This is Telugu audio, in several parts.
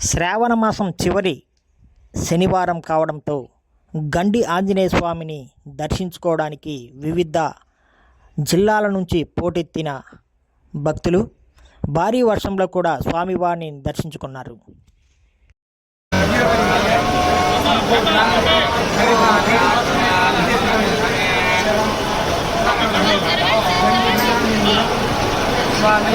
శ్రావణ మాసం చివరి శనివారం కావడంతో గండి ఆంజనేయ స్వామిని దర్శించుకోవడానికి వివిధ జిల్లాల నుంచి పోటెత్తిన భక్తులు భారీ వర్షంలో కూడా స్వామివారిని దర్శించుకున్నారు. స్వామి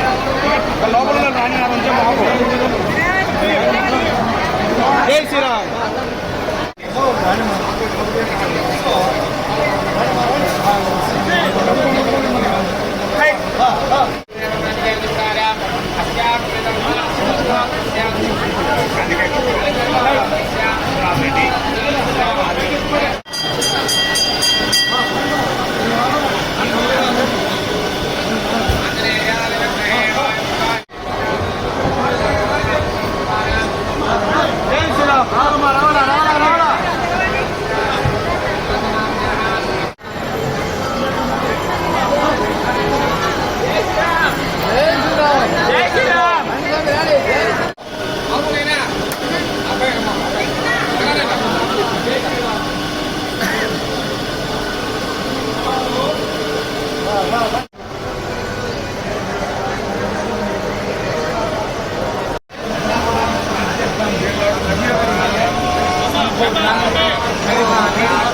아, 가. ไม่ได้มา